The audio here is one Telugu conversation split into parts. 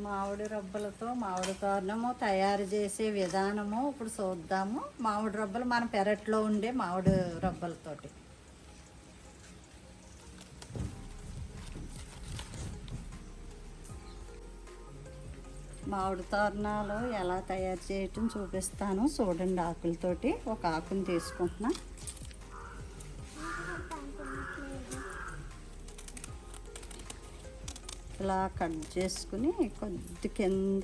మామిడి రబ్బలతో మామిడి తోరణము తయారు చేసే విధానము ఇప్పుడు చూద్దాము. మామిడి రబ్బలు మన పెరట్లో ఉండే మామిడి రబ్బలతోటి. మామిడి తోరణాలు ఎలా తయారు చేయటం చూపిస్తాను. చూడండి ఆకులతోటి ఒక ఆకుని తీసుకుంటున్నా. ఇలా కట్ చేసుకుని కొద్ది కింద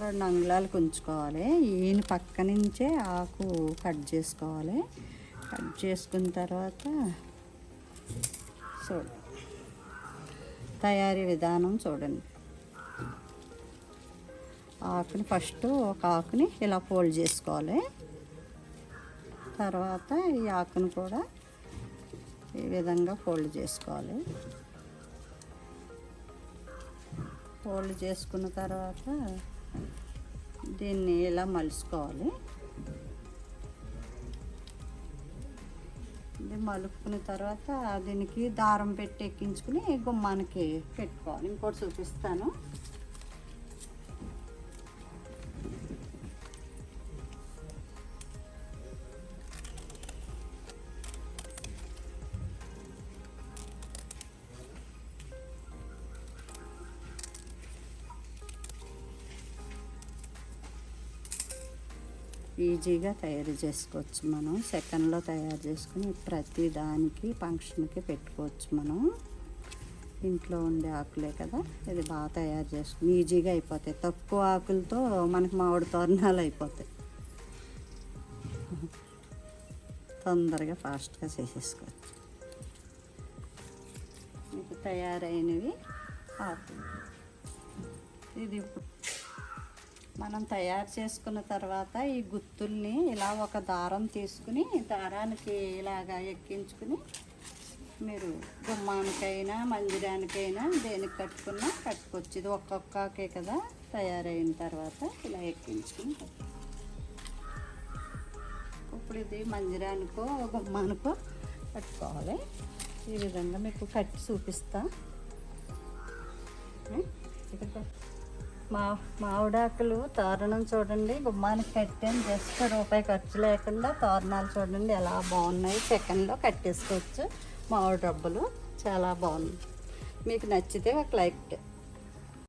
రెండు అంగుళాలకు ఉంచుకోవాలి ఈయన పక్క నుంచే ఆకు కట్ చేసుకోవాలి. కట్ చేసుకున్న తర్వాత చూడు. తయారీ విధానం చూడండి. ఆకుని ఫస్ట్ ఒక ఆకుని ఇలా ఫోల్డ్ చేసుకోవాలి. తర్వాత ఈ ఆకును కూడా ఈ విధంగా ఫోల్డ్ చేసుకోవాలి. ఫోల్డ్ చేసుకున్న తర్వాత దీన్ని ఇలా మలుచుకోవాలి ఇది మలుపుకున్న తర్వాత దీనికి దారం పెట్టి ఎక్కించుకుని గుమ్మానికి పెట్టుకోవాలి. ఇంకోటి చూపిస్తాను. ఈజీగా తయారు చేసుకోవచ్చు మనం. సెకండ్లో తయారు చేసుకుని ప్రతి దానికి ఫంక్షన్కి పెట్టుకోవచ్చు మనం. ఇంట్లో ఉండే ఆకులే కదా ఇది బాగా తయారు చేసుకుని ఈజీగా అయిపోతాయి. తక్కువ ఆకులతో మనకి మామిడి తోరణాలు అయిపోతాయి. తొందరగా ఫాస్ట్గా చేసేసుకోవచ్చు. మీకు తయారైనవి ఆకులు. మనం తయారు చేసుకున్న తర్వాత ఈ గుత్తుల్ని ఇలా ఒక దారం తీసుకుని దారానికి ఇలాగా ఎక్కించుకుని మీరు గుమ్మానికైనా మందిరానికైనా దేనికి కట్టుకున్నా కట్టుకోవచ్చు. ఇది ఒక్కొక్కకే కదా తయారైన తర్వాత ఇలా ఎక్కించుకుని ఇప్పుడు ఇది మందిరానికో గుమ్మానికో కట్టుకోవాలి. ఈ విధంగా మీకు కట్టి చూపిస్తా. ఇక్కడ మా మామిడాకులు తోరణం చూడండి. గుమ్మానికి కట్టాను జస్ట్ రూపాయి ఖర్చు లేకుండా తోరణాలు చూడండి ఎలా బాగున్నాయి సెకండ్లో కట్టేసుకోవచ్చు. మామిడి డబ్బులు చాలా బాగుంది మీకు నచ్చితే ఒక లైక్